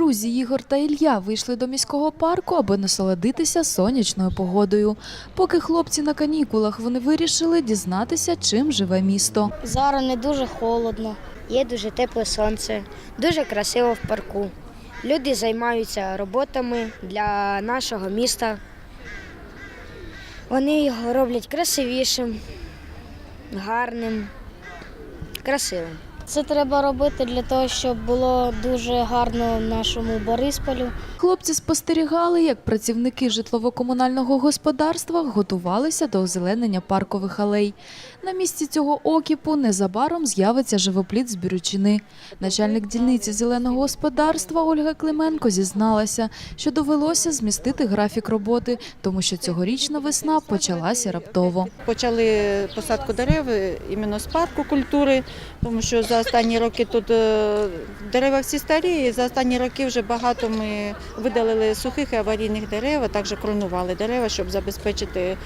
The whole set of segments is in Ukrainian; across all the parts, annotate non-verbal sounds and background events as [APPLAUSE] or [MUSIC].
Друзі Ігор та Ілля вийшли до міського парку, аби насолодитися сонячною погодою. Поки хлопці на канікулах, вони вирішили дізнатися, чим живе місто. Зараз не дуже холодно, є дуже тепле сонце, дуже красиво в парку. Люди займаються роботами для нашого міста. Вони його роблять красивішим, гарним, красивим. Це треба робити для того, щоб було дуже гарно нашому Борисполю. Хлопці спостерігали, як працівники житлово-комунального господарства готувалися до озеленення паркових алей. На місці цього окіпу незабаром з'явиться живопліт з Бірючини. Начальник дільниці зеленого господарства Ольга Клименко зізналася, що довелося змістити графік роботи, тому що цьогорічна весна почалася раптово. Почали посадку дерев іменно з парку культури, тому що за останні роки тут е, дерева всі старі, і за останні роки вже багато ми видалили сухих і аварійних дерев, а також кронували дерева, щоб забезпечити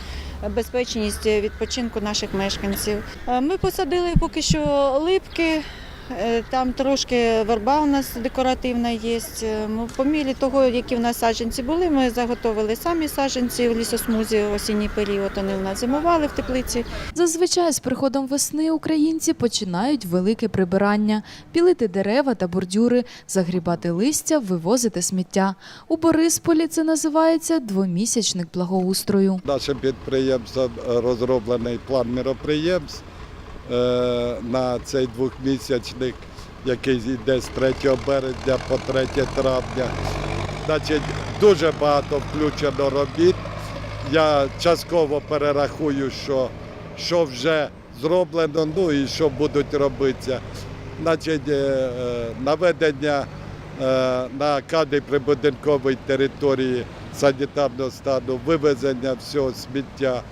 безпечність відпочинку наших мешканців. Е, Ми посадили поки що липки. Е, Там трошки верба у нас декоративна є. Е, ну, По мірі того, які в нас саджанці були, ми заготовили самі саджанці в лісосмузі в осінній період. Вони у нас зимували в теплиці. Зазвичай з приходом весни українці починають велике прибирання, пілити дерева та бордюри, загрібати листя, вивозити сміття. У Борисполі це називається двомісячник благоустрою. Нашим підприємством розроблений план міроприємств на цей двохмісячник, який йде з 3 березня по 3 травня. Значить, дуже багато включено робіт. Я частково перерахую, що, що вже зроблено, ну і що будуть робитися. Значить, е, е, наведення е, на кадрі прибудинковій території санітарного стану, вивезення всього сміття,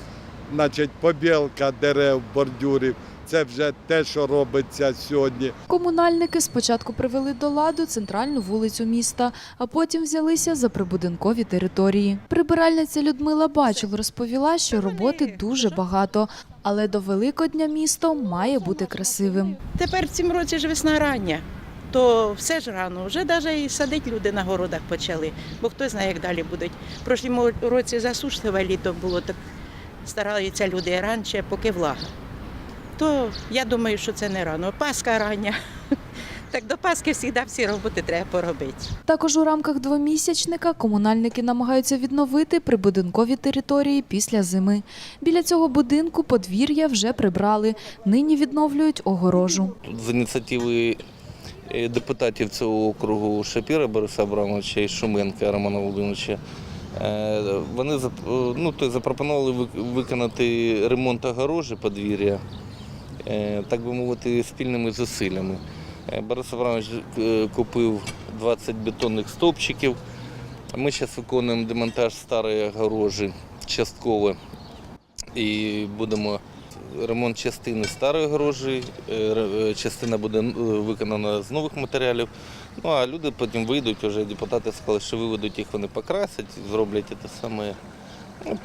значить, побілка дерев, бордюрів. Це вже те, що робиться сьогодні. Комунальники спочатку привели до ладу центральну вулицю міста, а потім взялися за прибудинкові території. Прибиральниця Людмила Бачул розповіла, що роботи дуже багато, але до Великодня місто має бути красивим. Тепер в цьому році ж весна рання, то все ж рано. Вже навіть і садити люди на городах почали, бо хто знає, як далі будуть. В прошлому році засушливе літо було, так стараються люди раніше, поки влага. То я думаю, що це не рано. Паска рання. [LAUGHS] Так до Паски завжди всі роботи треба поробити. Також у рамках двомісячника комунальники намагаються відновити прибудинкові території після зими. Біля цього будинку подвір'я вже прибрали. Нині відновлюють огорожу. З ініціативи е, депутатів цього округу Шапіра Бориса Абрамовича і Шуменка Романа Володимировича. е, Вони зап- ну, то запропонували вик- виконати ремонт огорожі подвір'я, е, так би мовити, спільними зусиллями. Е, Борис Абрамович е, купив 20 бетонних стовпчиків. Ми зараз виконуємо демонтаж старої огорожі частково і будемо ремонт частини старої е, е, частина буде е, виконана з нових матеріалів. Ну а люди потім вийдуть, вже депутати сказали, що виведуть їх, вони покрасять, зроблять те саме, ну,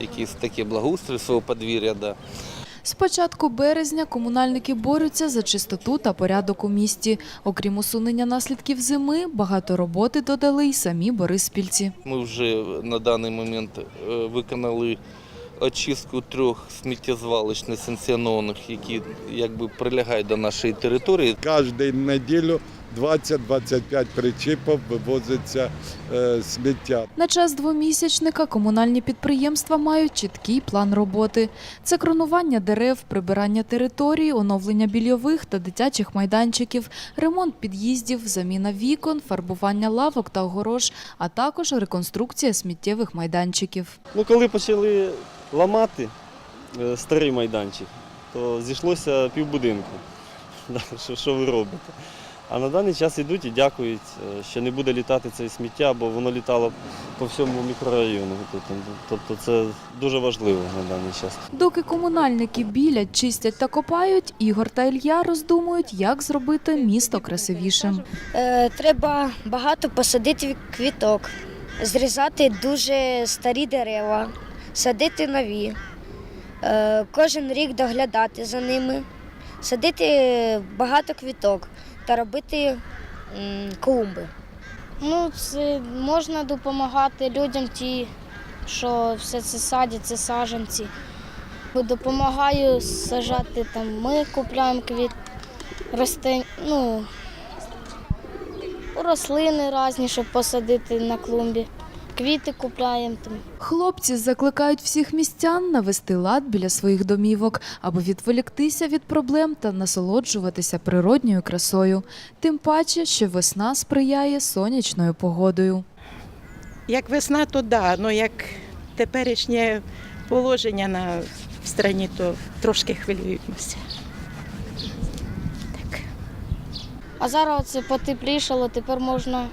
якісь такі благоустрій свого подвір'я. Да. З початку березня комунальники борються за чистоту та порядок у місті. Окрім усунення наслідків зими, багато роботи додали й самі бориспільці. Ми вже на даний момент е, виконали очистку трьох сміттєзвалищ несанкціонованих, які якби прилягають до нашої території. Кожну неділю 20-25 причіпів вивозиться е, сміття. На час двомісячника комунальні підприємства мають чіткий план роботи. Це кронування дерев, прибирання території, оновлення більйових та дитячих майданчиків, ремонт під'їздів, заміна вікон, фарбування лавок та огорож, а також реконструкція сміттєвих майданчиків. Ну, коли почали ламати е, старий майданчик, то зійшлося півбудинку. [LAUGHS] Що, що ви робите? А на даний час йдуть і дякують, е, що не буде літати це сміття, бо воно літало по всьому мікрорайону. Тобто це дуже важливо на даний час. Доки комунальники білять, чистять та копають, Ігор та Ілья роздумують, як зробити місто красивішим. Е, треба багато посадити квіток, зрізати дуже старі дерева, садити нові, е, кожен рік доглядати за ними, садити багато квіток та робити клумби. Ну, це можна допомагати людям, ті, що все це садять, це саджанці. Допомагаю сажати там. Ми купляємо квіт, росте, ну, рослини різні, щоб посадити на клумбі. Квіти купляємо там. Хлопці закликають всіх містян навести лад біля своїх домівок, аби відволіктися від проблем та насолоджуватися природньою красою. Тим паче, що весна сприяє сонячною погодою. Як весна, то да, але як теперішнє положення на в страні, то трошки хвилюємося. Так. А зараз це потеплішало, тепер можна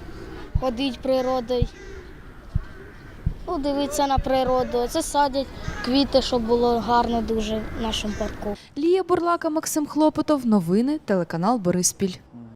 ходити природою. Ну, дивитися на природу. Це садять квіти, щоб було гарно дуже в нашому парку. Лія Бурлака, Максим Хлопотов. Новини телеканал Бориспіль.